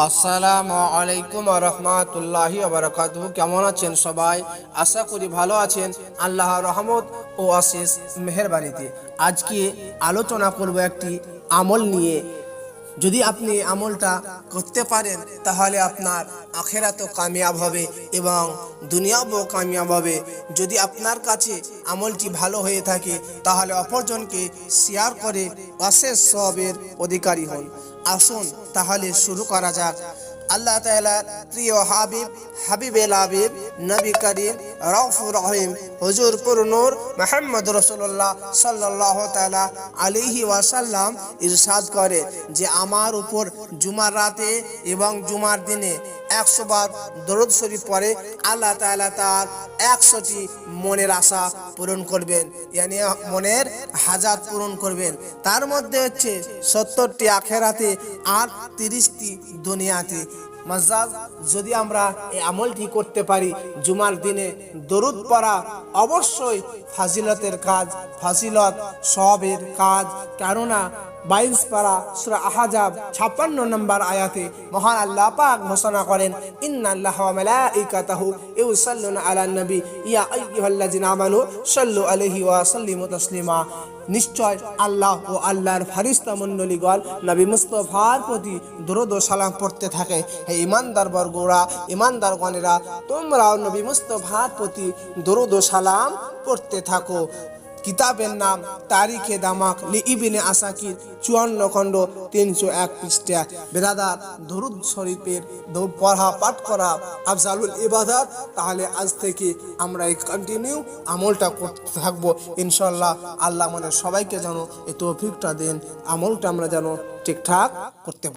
আসসালামু আলাইকুম রহমাতুল্লাহি বারাকাতু কেমন আছেন সবাই? আশা করি ভালো আছেন। আল্লাহ রহমত ও আশিস মেহরবানিতে। আজকে আলোচনা করব একটি আমল নিয়ে। যদি আপনি আমলটা করতে পারেন, তাহলে আপনার আখেরা তো কামিয়াব হবে এবং দুনিয়াও কামিয়াব হবে। যদি আপনার কাছে আমলটি ভালো হয়ে থাকে, তাহলে অপরজনকে শেয়ার করে অশেষ সবের অধিকারী হন। আসুন তাহলে শুরু করা যাক। আল্লাহ তাআলার প্রিয় হাবিব হাবিবেল হাবিব, নবী করিম রফুর রহিম, হুজুর পুরনুর মোহাম্মদ রসুল্লাহ সাল্লাহ তালা আলিহি ওয়াসাল্লাম ইরশাদ করে যে আমার উপর জুমার রাতে এবং জুমার দিনে একশো বার দরুদ শরীফ পরে আল্লাহ তাআলা তার একশোটি মনের আশা পূরণ করবেন, ইয়ানি মনের হাজার পূরণ করবেন। তার মধ্যে হচ্ছে সত্তরটি আখেরাতে আর তিরিশটি দুনিয়াতে। মজাজ যদি আমরা এই আমলটি করতে পারি, জুমার দিনে দরুদ পড়া অবশ্যই ফাজিলতের কাজ, ফাজিলত সবের কাজ। কেননা বাইশ পারা সুরা আহাজাব, ছাপ্পান্ন নম্বর আয়াতে মহান আল্লাহ পাক ঘোষণা করেন ইন্না আল্লাহ মালাইকাতাহু ইউসাল্লুনা আলান নবী। ইয়া আইয়ুহাল্লাযিনা আমানু সাল্লু আলাইহি ওয়া সাল্লিমু তাসলিমা। নিশ্চয় আল্লাহ ও আল্লাহর ফারিস্তা মণ্ডলীগণ নবী মুস্তফার প্রতি দরুদ সালাম পড়তে থাকে। হে ইমানদার বর্গরা ইমানদার গণেরা তোমরাও নবী মুস্তফার প্রতি দরুদ সালাম পড়তে থাকো। কিতাবের নাম তারিখে দামাক লি ইবিনে আসাকির চুয়ান্ন খণ্ড তিনশো এক পৃষ্ঠা। বেরাদার ধরুদ শরীফের পড়া, পাঠ করা আফজালুল ইবাদাত, তাহলে আজ থেকে আমরা এই কন্টিনিউ আমলটা করতে থাকব। ইনশাল্লাহ আল্লাহ আমাদের সবাইকে যেন এই তৌফিকটা দেন, আমলটা আমরা যেন ঠিকঠাক করতে